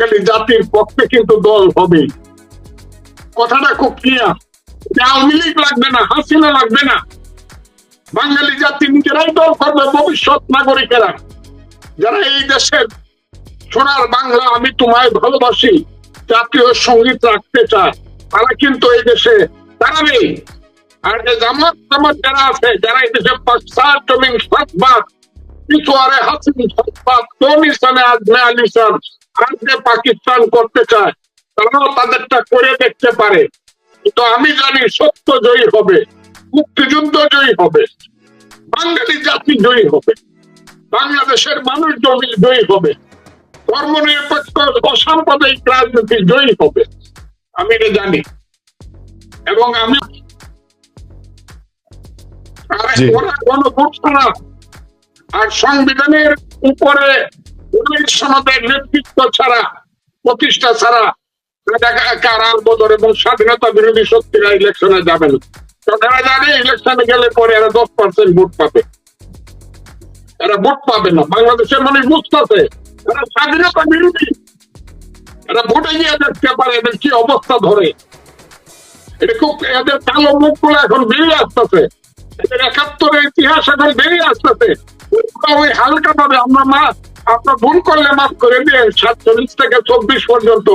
বাঙালি জাতির পক্ষে কিন্তু দল হবে কথাটা খুব ক্লিয়ার আওয়ামী লীগ লাগবে না, হাসিনা লাগবে না। বাঙালি জাতি নিজেরাই দল করবে, ভবিষ্যৎ নাগরিকেরা। যারা এই দেশের সোনার বাংলা আমি তোমায় ভালোবাসি, জাতীয় সংগীত রাখতে চায়, তারা কিন্তু এই দেশে নেই আর যে জামাত জামাত যারা আছে, যারা এই দেশে পাকসার জমিন সৎবাদ পিছুয়ারে হাসিন সৎবাদ কোন ইসানে আজমে আলিসান আজকে পাকিস্তান করতে চায় তারাও তাদেরটা করে দেখতে পারে। কিন্তু আমি জানি সত্য জয়ী হবে মুক্তিযুদ্ধ জয়ী হবে বাঙালি জাতি জয়ী হবে বাংলাদেশের মানুষ জমি জয়ী হবে ধর্মনিরপেক্ষ অসাম্প্রদায়িক রাজনীতি জয়ী হবে আমি এটা জানি। এবং আমি আর সংবিধানের উপরে নেতৃত্ব ছাড়া, প্রতিষ্ঠা ছাড়া কারাল বদর এবং স্বাধীনতা যাবে না। গেলে পার্সেন্ট ভোট পাবে। ভোট পাবে না। বাংলাদেশের মানুষ বুঝতেছে স্বাধীনতা বিরোধী। এরা ভোটে গিয়ে দেখতে পারে এদের কি অবস্থা ধরে। এটা খুব এদের কালো মুখগুলো এখন বেরিয়ে আসতেছে। এদের একাত্তরের ইতিহাস এখন বেরিয়ে আসতেছে। ওই হালকা ভাবে আমরা মা আপনার ভুল করলে মাফ করে দিয়ে সাতচল্লিশ থেকে চব্বিশ পর্যন্ত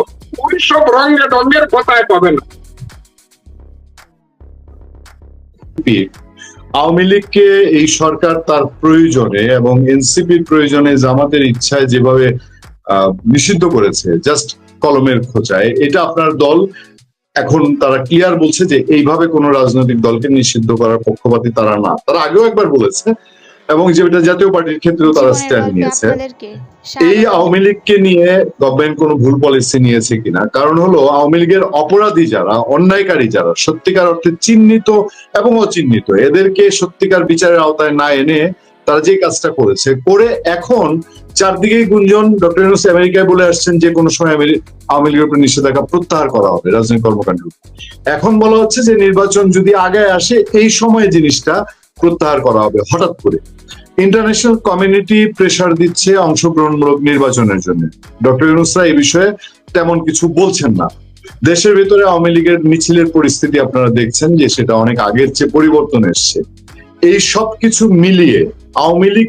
ওই সব রঙে রঙের কথায় পাবে না। আওয়ামী লীগকে এই সরকার তার প্রয়োজনে এবং এনসিপির প্রয়োজনে জামাতের ইচ্ছায় যেভাবে নিষিদ্ধ করেছে জাস্ট কলমের খোঁচায়, এটা আপনার দল এখন তারা ক্লিয়ার বলছে যে এইভাবে কোনো রাজনৈতিক দলকে নিষিদ্ধ করার পক্ষপাতী তারা না। তারা আগেও একবার বলেছে এবং যেটা জাতীয় পার্টির ক্ষেত্রেও তারা স্ট্যান্ড নিয়েছে। এই আওয়ামী লীগকে নিয়ে গভর্নমেন্ট কোনো ভুল পলিসি নিয়েছে কিনা? কারণ হলো আওয়ামী লীগের অপরাধী যারা অন্যায়কারী যারা সত্যিকার অর্থে চিহ্নিত এবং অচিহ্নিত এদেরকে সত্যিকার বিচারের আওতায় না এনে তারা যে কাজটা করেছে করে এখন চারদিকেই গুঞ্জন ডক্টর ইউনুস আমেরিকায় বলে আসছেন যে কোনো সময় আওয়ামী লীগের উপর নিষেধাজ্ঞা প্রত্যাহার করা হবে রাজনৈতিক কর্মকাণ্ড। এখন বলা হচ্ছে যে নির্বাচন যদি আগে আসে এই সময় জিনিসটা প্রত্যাহার করা হবে হঠাৎ করে। ইন্টারন্যাশনাল কমিউনিটি প্রেসার দিচ্ছে অংশগ্রহণমূলক নির্বাচনের জন্য। ডক্টর ইউনুসরা এই বিষয়ে তেমন কিছু বলছেন না। দেশের ভেতরে আওয়ামী লীগের মিছিলের পরিস্থিতি আপনারা দেখছেন যে সেটা অনেক আগের চেয়ে পরিবর্তন এসছে। এই সব কিছু মিলিয়ে আওয়ামী লীগ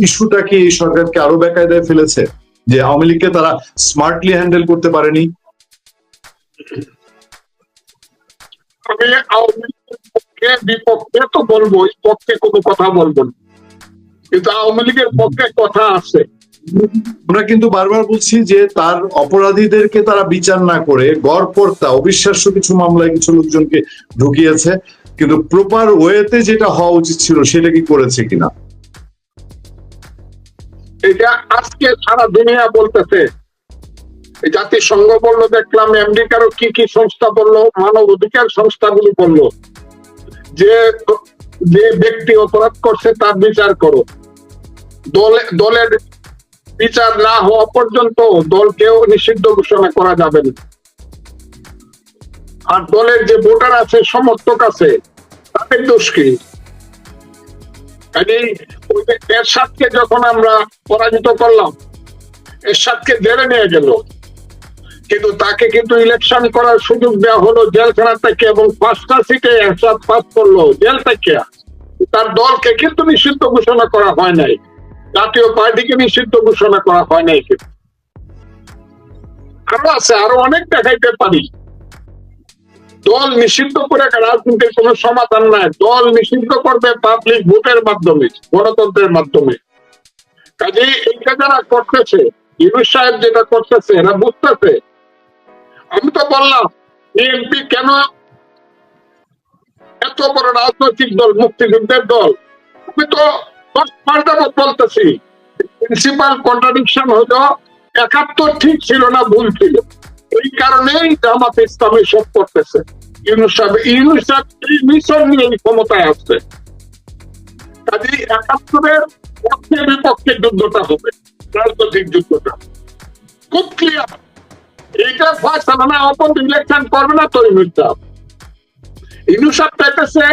ইস্যুটাকে এই সরকারকে আরও বেকায়দায় ফেলেছে? যে আওয়ামী লীগকে তারা স্মার্টলি হ্যান্ডেল করতে পারেনি? আমি আওয়ামী পক্ষে বিপক্ষে তো বলব পক্ষে কোনো কথা বলব না। কিন্তু আওয়ামী লীগের পক্ষে কথা আছে। আমরা কিন্তু বারবার বলছি যে তার অপরাধীদেরকে তারা বিচার না করে অবিশ্বাস্য কিছু মামলায় কিছু লোকজনকে ঢুকিয়েছে। কিন্তু প্রপার ওয়েতে যেটা হওয়া উচিত ছিল সেটা কি করেছে কিনা? এটা আজকে সারা দুনিয়া বলতেছে। জাতিসংঘ বলল দেখলাম আমেরিকারও কি কি সংস্থা বলল মানব অধিকার সংস্থাগুলো বলল। যে যে ব্যক্তি অপরাধ করছে, তার বিচার করো। দলে, দলের বিচার না হওয়া পর্যন্ত দলকেও নিষিদ্ধ ঘোষণা করা যাবে না। আর দলের যে ভোটার আছে, সমর্থক আছে, তাদের দোষ কি? কাজেই ওই এরশাদকে যখন আমরা পরাজিত করলাম, এরশাদকে জেলে নিয়ে গেল। কিন্তু তাকে কিন্তু ইলেকশন করার সুযোগ দেওয়া হলো জেলখানা থেকে এবং পাঁচটা সিটে এরশাদ পাস করল জেল থেকে। তার দলকে কিন্তু নিষিদ্ধ ঘোষণা করা হয় নাই। জাতীয় পার্টিকে নিষিদ্ধ ঘোষণা করা হয় নাই কিন্তু। আরও আছে, আরও অনেক দেখাইতে পারি। দল নিষিদ্ধ করে রাজনীতির কোনো সমাধান নাই। দল নিষিদ্ধ করবে পাবলিক ভোটের মাধ্যমে, গণতন্ত্রের মাধ্যমে। কাজেই এইটা যারা করতেছে ইউনুস সাহেব যেটা করতেছে, এরা বুঝতেছে আমি তো বললাম বিএনপি কেন এত বড় রাজনৈতিক দল, মুক্তিযুদ্ধের দল? আমি তো দশ বলতেছি প্রিন্সিপাল কন্ট্রাডিকশন হলো, একাত্তর ঠিক ছিল না, ভুল ছিল। এই কারণেই জামাত ইসলামী সব করতেছে। ইউনুস সাহেব ইউনুস সাহেব এই মিশন নিয়ে এই ক্ষমতায় আসছে। কাজেই একাত্তরের পক্ষে বিপক্ষে যুদ্ধটা হবে, রাজনৈতিক যুদ্ধটা। খুব ক্লিয়ার এইটা ফয়সালা না অপন ইলেকশন করবে না, তৈরি ইউনুস সাহেব পেতেছে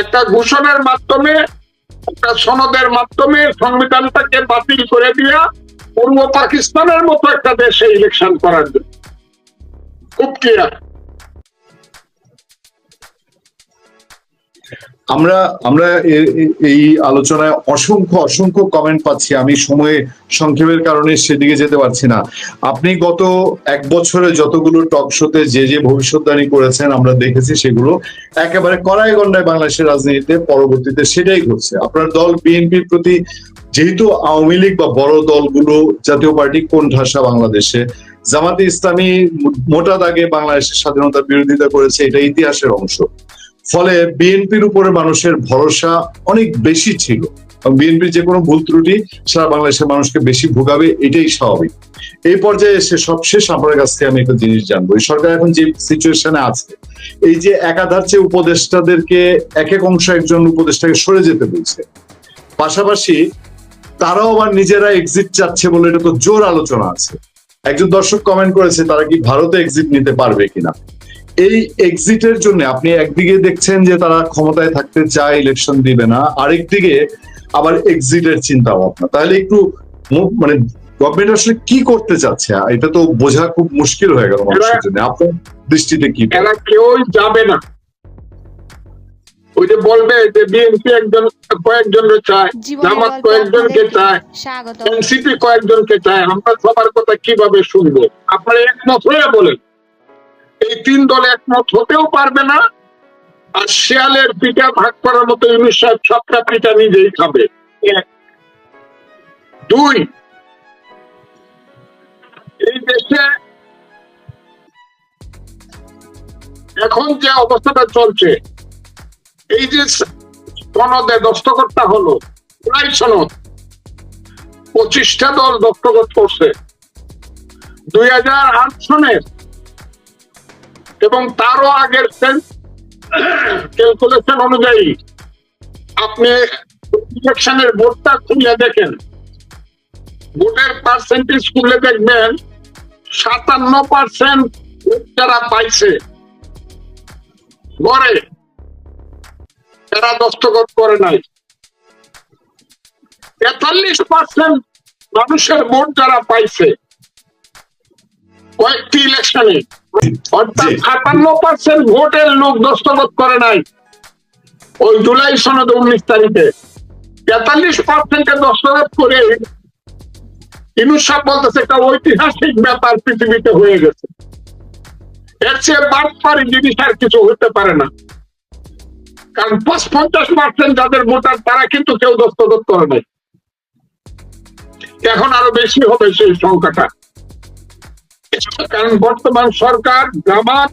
একটা ঘোষণার মাধ্যমে, একটা সনদের মাধ্যমে সংবিধানটাকে বাতিল করে দিয়া পূর্ব পাকিস্তানের মতো একটা দেশে ইলেকশন করার জন্য। খুব ক্লিয়ার আমরা আমরা এই আলোচনায় অসংখ্য অসংখ্য কমেন্ট পাচ্ছি। আমি সময়ে সংক্ষেপের কারণে সেদিকে যেতে পারছি না। আপনি গত এক বছরে যতগুলো টক শোতে যে যে ভবিষ্যৎবাণী করেছেন, আমরা দেখেছি সেগুলো একেবারে কড়াই গন্ডায় বাংলাদেশের রাজনীতিতে পরবর্তীতে সেটাই ঘটছে। আপনার দল বিএনপির প্রতি যেহেতু আওয়ামী লীগ বা বড় দলগুলো, জাতীয় পার্টি কোন ঠাসা বাংলাদেশে, জামাতে ইসলামী মোটা দাগে বাংলাদেশের স্বাধীনতার বিরোধিতা করেছে, এটা ইতিহাসের অংশ। ফলে বিএনপির উপরে মানুষের ভরসা অনেক বেশি ছিল। বিএনপির যে কোনো ভুল ত্রুটি সারা বাংলাদেশের মানুষকে বেশি ভোগাবে, এটাই স্বাভাবিক। এই পর্যায়ে এসে সবশেষ আপনার কাছ থেকে আমি একটা জিনিস জানব। এই সরকার এখন যে সিচুয়েশনে আছে, এই যে একাধার্চে উপদেষ্টাদেরকে এক এক অংশ একজন উপদেষ্টাকে সরে যেতে বলছে, পাশাপাশি তারাও আবার নিজেরা এক্সিট চাচ্ছে বলে এটা তো জোর আলোচনা আছে। একজন দর্শক কমেন্ট করেছে, তারা কি ভারতে এক্সিট নিতে পারবে কিনা? এই এক্সিটের জন্য আপনি একদিকে দেখছেন যে তারা ক্ষমতায় থাকতে চায় ইলেকশন দিবে না আরেকদিকে আবার এক্সিটের চিন্তা ভাবনা তাহলে একটু মানে গভর্নমেন্ট আসলে কি করতে চাচ্ছে? এটা তো বোঝা খুব মুশকিল হয়ে গেল মানুষের জন্য। আপনার দৃষ্টিতে কি? এরা কেউই যাবে না। ওই যে বলবে যে বিএনপি একজন কয়েকজনকে চায় জামাত কয়েকজনকে চায় এনসিপি কয়েকজনকে চায়। আমরা সবার কথা কীভাবে শুনব? আপনারা একমত হয়ে বলেন। এই তিন দল একমত হতেও পারবে না। আর শিয়ালের পিঠা ভাগ করার মতো ইউনিশ সাহেব সবটা পিঠা নিজেই খাবে। দুই, এই দেশে এখন যে অবস্থাটা চলছে, এই যে সনদে দস্তখতটা হলো, প্রায় সনদ। পঁচিশটা দল দস্তখত করছে। দুই হাজার আট সনের এবং তারও আগের ক্যালকুলেশন অনুযায়ী আপনি ইলেকশনের ভোটটা খুলে দেখেন। ভোটের পার্সেন্টেজ খুলে দেখবেন, সাতান্ন পার্সেন্ট যারা পাইছে গড়ে তারা দস্তখত করে নাই। তেতাল্লিশ পার্সেন্ট মানুষের ভোট যারা পাইছে, কয়েকটি ইলেকশনে অর্থাৎ জি। পার্সেন্ট ভোটের লোক দস্তখত করে নাই। ওই জুলাই সনদ উনিশ তারিখে। তেতাল্লিশ পার্সেন্টে দস্তখত করে ইনুস বলতেছে, একটা ঐতিহাসিক ব্যাপার পৃথিবীতে হয়ে গেছে। এর চেয়ে বাটপারি জিনিস আর কিছু হতে পারে না। কারণ পাঁচ পঞ্চাশ পার্সেন্ট যাদের ভোটার তারা কিন্তু কেউ দস্তখত করে নাই। এখন আরও বেশি হবে সেই সংখ্যাটা। কারণ বর্তমান সরকার, জামাত,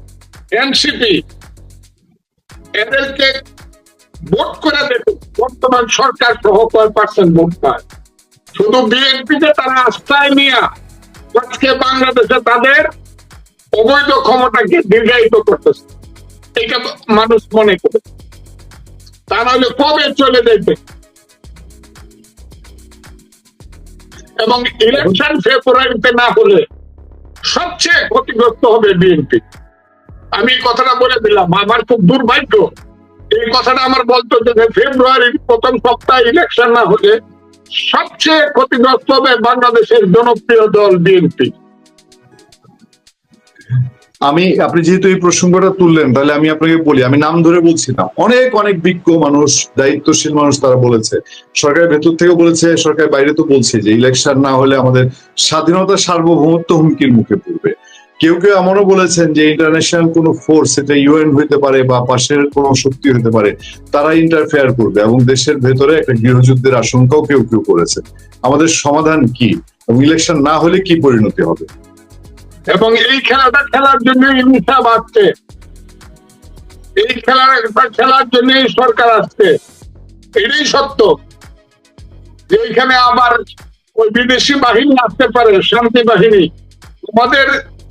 এনসিপি এদেরকে ভোট করে দেখুন বর্তমান সরকার সহ কয় পার্সেন্ট ভোট পায়? শুধু বিএনপিতে, তারা আস্থায় নিয়ে আজকে বাংলাদেশে তাদের অবৈধ ক্ষমতাকে দীর্ঘায়িত করতেছে। এটা মানুষ মনে করে। তা নাহলে কবে চলে যাবে এবং ইলেকশন ফেব্রুয়ারিতে না হলে সবচেয়ে ক্ষতিগ্রস্ত হবে বিএনপি আমি কথাটা বলে দিলাম, আমার খুব দুর্ভাগ্য। এই কথাটা আমার বলতো যে ফেব্রুয়ারির প্রথম সপ্তাহে ইলেকশন না হলে সবচেয়ে ক্ষতিগ্রস্ত হবে বাংলাদেশের জনপ্রিয় দল বিএনপি আমি, আপনি যেহেতু এই প্রসঙ্গটা তুললেন, তাহলে আমি আপনাকে বলি, আমি নাম ধরে বলছি না। অনেক অনেক বিজ্ঞ মানুষ, দায়িত্বশীল মানুষ তারা বলেছে। সরকারের ভেতর থেকে বলেছে সরকার বাইরে তো বলছে যে ইলেকশন না হলে আমাদের স্বাধীনতা সার্বভৌমত্ব হুমকির মুখে পড়বে। কেউ কেউ এমনও বলেছেন যে ইন্টারন্যাশনাল কোনো ফোর্স এটা ইউএন হইতে পারে বা পাশের কোনো শক্তি হতে পারে, তারা ইন্টারফেয়ার করবে এবং দেশের ভেতরে একটা গৃহযুদ্ধের আশঙ্কাও কেউ কেউ করেছে। আমাদের সমাধান কি এবং ইলেকশন না হলে কি পরিণতি হবে? এবং এই খেলাটা খেলার জন্য ইনসাফ আসছে এই খেলাটা খেলার জন্য সরকার আসছে। এটাই সত্য। যে এখানে আবার ওই বিদেশি বাহিনী আসতে পারে, শান্তি বাহিনী। আমাদের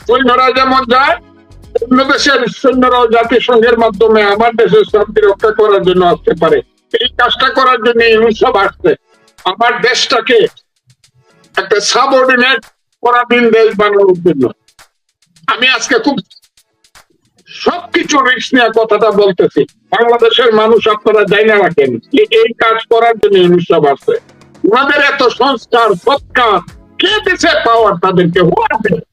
সৈন্যরা যেমন যায়, অন্য দেশের সৈন্যরাও জাতিসংঘের মাধ্যমে আমার দেশের শান্তি রক্ষা করার জন্য আসতে পারে। এই কাজটা করার জন্য ইউনিসেফ আসছে আমার দেশটাকে একটা সাবঅর্ডিনেট পরাধীন দেশ বানানোর জন্য। আমি আজকে খুব সবকিছু রিক্স নেওয়ার কথাটা বলতেছি। বাংলাদেশের মানুষ আপনারা জানা রাখেন যে এই কাজ করার জন্য ইউনিসেফ আছে। ওনাদের এত সংস্কার, সৎকার, কে দিছে পাওয়ার তাদেরকে? আছে